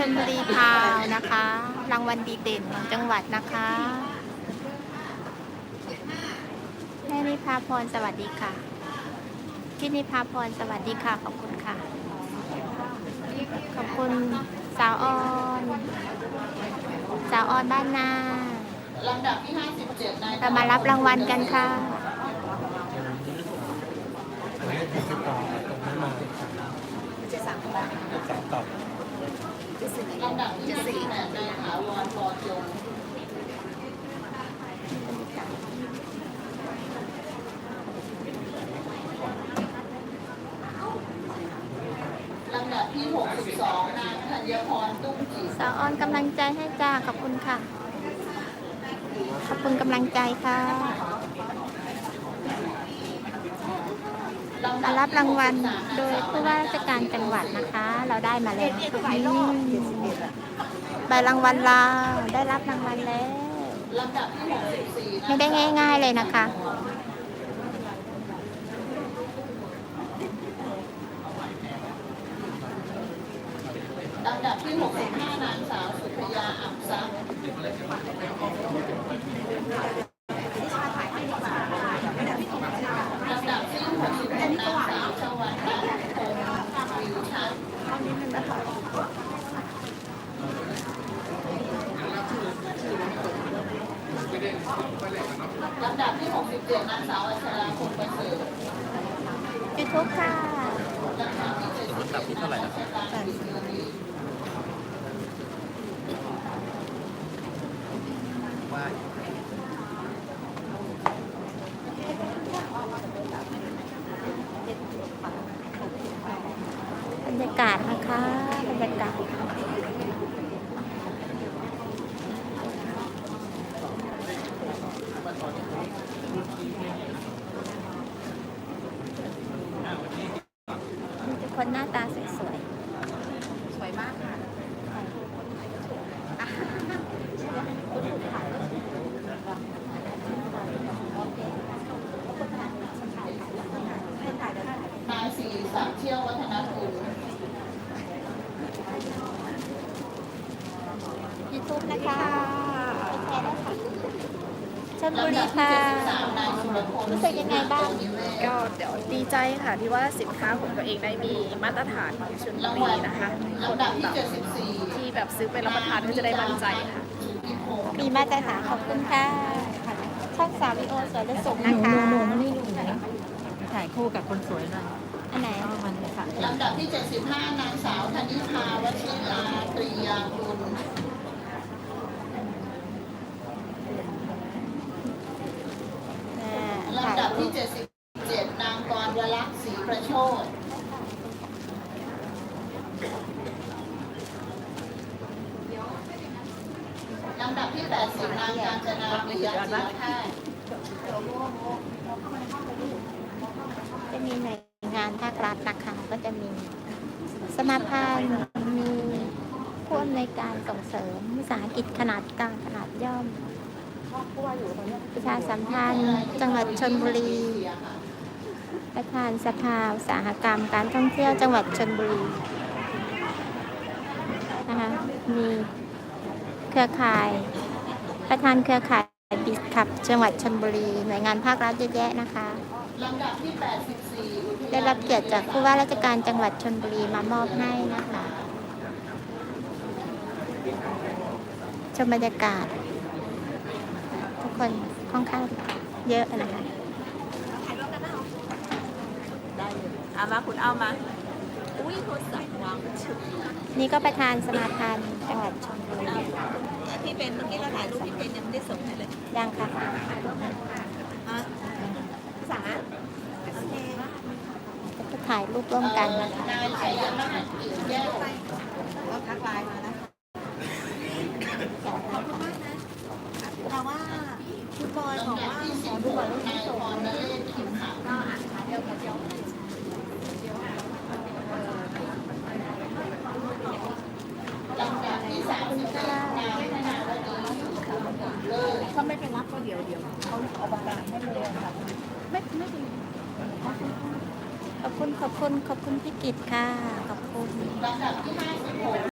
ชลบุรีพาวนะคะ รางวัลดีเด่นของจังหวัดนะคะแม่นิพาพรสวัสดีค่ะพี่นิพาพรสวัสดีค่ะ ขอบคุณค่ะ ขอบคุณสาวออนสาวออนบ้านนาลำดับที่57นายเรามารับรางวัลกันค่ะอันนี้ติดต่อ ตรงนั้นมาจะสั่งต่อลำดับที่58นายถาวรปอจงลำดับที่62นางธัญพรตุ้งจิตสาวออนกำลังใจให้จ้าขอบคุณค่ะ ขอบคุณกำลังใจค่ะ มารับรางวัลโดยผู้ว่าราชการจังหวัดนะคะ เราได้มาแล้วใบรางวัลเราได้รับรางวัลแล้วไม่ได้ง่าย ๆเลยนะคะลำดับที่65นางสาวสุพยาอับซับลำดับที่ 66นางสาวชวันตาคงวิวชัด ลำดับที่ 67นางสาวอัชราคงประเสริฐยูทูบค่ะลำดับที่เท่าไหร่นะครับว่าบรรยากาศนะคะ บรรยากาศ คนหน้าตาสวยสวยมากค่ะนายศิริศักดิ์เที่ยววัฒนกุลๆ YouTube นะคะชลบุลำรีดับที่ค่ะ73นายสุรพลรู้สึกยังไงบ้างนิเวศก็เดี๋ยวดีใจค่ะที่ว่าสินค้าของตัวเองได้มีมาตรฐานของชลบุรางรีวัลนะคะคนลำดับที่แบบ74ที่แบบซื้อไปรับประทานก็จะได้มั่นใจค่ะสุธิพงศ์มีมาตรฐานขอบคุณค่ะช่องสาววิโอสวยและสุขนะคะถ่ายคู่กับคนสวยหน่อยอันไหนเอามันค่ะลำดับที่ 75 นางสาวธนิพาวชิราตรียากุลอ่าลำดับที่77 นางกรวลักษณ์ศรีประโชดลำดับที่ 80 นางกาญจนาปิยะจิรแพทย์จะมีหน่วยงานภาครัฐนะคะก็จะมีสมาพันธ์มีผู้อำนวยการส่งเสริมวิสาหกิจขนาดกลางขนาดย่อม ประชาสัมพันธ์จังหวัดชนบุรี ประธานสภาอุตสาหกรรมการท่องเที่ยวจังหวัดชนบุรีนะคะมี เครือข่าย ประธานเครือข่ายบิสขับ จังหวัดชนบุรี หน่วยงานภาครัฐเยอะแยะนะคะลำดับที่ 84อุทยานได้รับเกียรติจากผู้ว่าราชการจังหวัดชนบุรีมามอบให้นะคะชมบรรยากาศ ทุกคนค่อนข้างเยอะนะคะได้เลยเอามาคุณเอามาอุ้ยโทรศัพท์วางชุด นี่ก็ประธานสมาพันธ์จังหวัดชนบุรีพี่เป็นเมื่อกี้เราถ่ายรูปพี่เป็นยังไม่ได้ส่งให้เลยยังค่ะสั่งอะโอเคจะถ่ายรูปร่วมกันนะคะนายชัยนาถกิ่งแก้วเราทักไลน์มานะแต่ว่าคุณบอยบอกว่าขอดูก่อนรูปที่นายส่งพรนเรศขิมขังลำดับที่31นายธนาวดีเลิศ ถ้าไม่ไปรับก็เดี๋ยวเดี๋ ยวเขอาประกาศให้เลยค่ะไม่ไม่ดีขอบคุณขอบคุณขอบคุณพี่กิตค่ะ ขอบคุณ ลำดับที่56